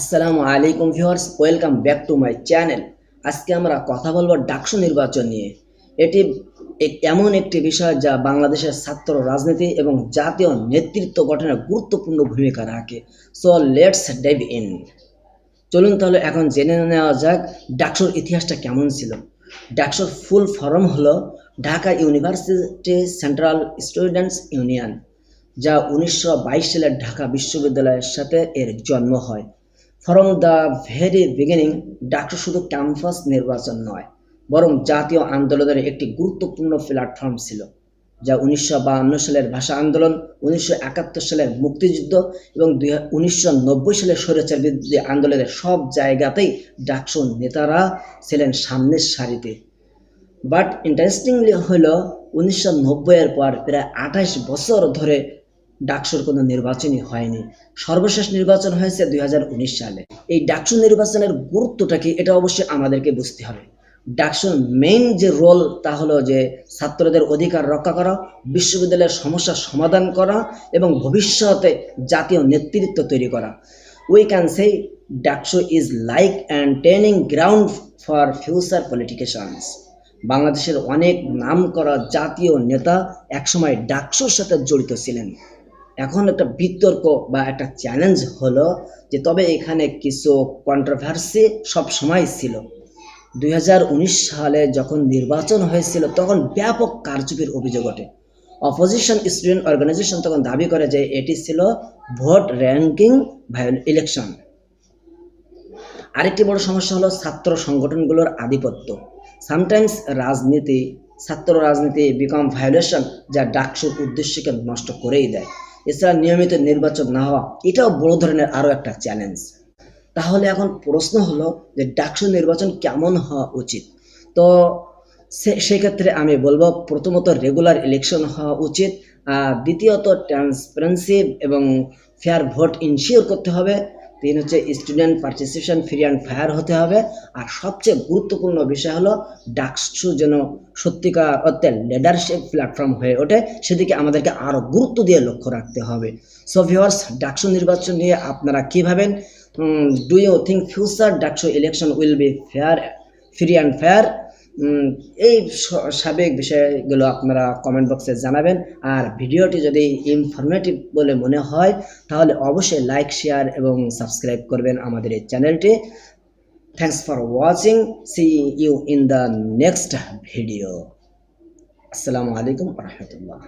আসসালামু আলাইকুম viewers, welcome back to my channel. আজকে আমরা কথা বলব ডাকসু নির্বাচন নিয়ে। এটি এমন একটি বিষয় যা বাংলাদেশের ছাত্র রাজনীতি এবং জাতীয় নেতৃত্ব গঠনে গুরুত্বপূর্ণ ভূমিকা রাখে। সো লেটস ডেভ ইন চলুন তাহলে এখন জেনে নেওয়া যাক ডাকসুর ইতিহাসটা কেমন ছিল। ডাকসুর ফুল ফর্ম হলো Dhaka university central students union যা উনিশশো বাইশ সালে ঢাকা বিশ্ববিদ্যালয়ের সাথে এর জন্ম হয়। From the very beginning DUCSU শুধু ক্যাম্পাস নির্বাচন নয়, বরং জাতীয় আন্দোলনের একটি গুরুত্বপূর্ণ প্ল্যাটফর্ম ছিল, যা উনিশশো সালের ভাষা আন্দোলন, উনিশশো একাত্তর সালের মুক্তিযুদ্ধ এবং দুই উনিশশো সালের স্বৈরাচার বিরোধী আন্দোলনের সব জায়গাতেই ডাকসু নেতারা ছিলেন সামনের সারিতে। বাট ইন্টারেস্টিংলি হলো, উনিশশো নব্বইয়ের পর প্রায় আঠাশ বছর ধরে ডাকসুর কোনো নির্বাচনই হয়নি। সর্বশেষ নির্বাচন হয়েছে দুই হাজার উনিশ সালে। এই ডাকসু নির্বাচনের গুরুত্বটা কি, এটা অবশ্যই আমাদেরকে বুঝতে হবে। ডাকসুর মেইন যে রোল তা হলো যে ছাত্রদের অধিকার রক্ষা করা, বিশ্ববিদ্যালয়ের সমস্যার সমাধান করা এবং ভবিষ্যতে জাতীয় নেতৃত্ব তৈরি করা। We can say DUCSU is like and training ground for future politicians বাংলাদেশের অনেক নাম করা জাতীয় নেতা একসময় ডাকসুর সাথে জড়িত ছিলেন। এখন একটা বিতর্ক বা একটা চ্যালেঞ্জ হলো যে তবে এখানে কিছু কন্ট্রোভার্সি সব সময় ছিল। দুই হাজার উনিশ সালে যখন নির্বাচন হয়েছিল, তখন ব্যাপক কারচুপির অভিযোগ ওঠে। অপোজিশন স্টুডেন্ট অর্গানাইজেশন তখন দাবি করে যে এটি ছিল ভোট র্যাঙ্কিং ইলেকশন আরেকটি বড় সমস্যা হলো ছাত্র সংগঠনগুলোর আধিপত্য। সামটাইমস রাজনীতি, ছাত্র রাজনীতি বিকম ভায়োলেশন যা ডাকসুর উদ্দেশ্যকে নষ্ট করেই দেয়। এছাড়া নিয়মিত নির্বাচন না হওয়া, এটাও বড় ধরনের আরও একটা চ্যালেঞ্জ তাহলে এখন প্রশ্ন হলো যে ডাকসু নির্বাচন কেমন হওয়া উচিত? তো সে, সেক্ষেত্রে আমি বলব প্রথমত রেগুলার ইলেকশন হওয়া উচিত দ্বিতীয়ত ট্রান্সপারেন্সি এবং ফেয়ার ভোট ইনশিওর করতে হবে। তিন হচ্ছে student participation free and fair হতে হবে। আর সবচেয়ে গুরুত্বপূর্ণ বিষয় হলো, ডাকসু যেন সত্যিকার অর্থে লিডারশিপ প্ল্যাটফর্ম হয়ে ওঠে, সেদিকে আমাদেরকে আরও গুরুত্ব দিয়ে লক্ষ্য রাখতে হবে। সো ভিওয়ার্স ডাকসু নির্বাচন নিয়ে আপনারা কী ভাবেন? Do you think future DUCSU election will be fair free and fair এই সাবেক বিষয়গুলো আপনারা কমেন্ট বক্সে জানাবেন। আর ভিডিওটি যদি ইনফরমেটিভ বলে মনে হয়, তাহলে অবশ্যই লাইক শেয়ার এবং সাবস্ক্রাইব করবেন আমাদের এই চ্যানেলটি thanks for watching see you in the next video আসসালামু আলাইকুম রহমতুল্লাহ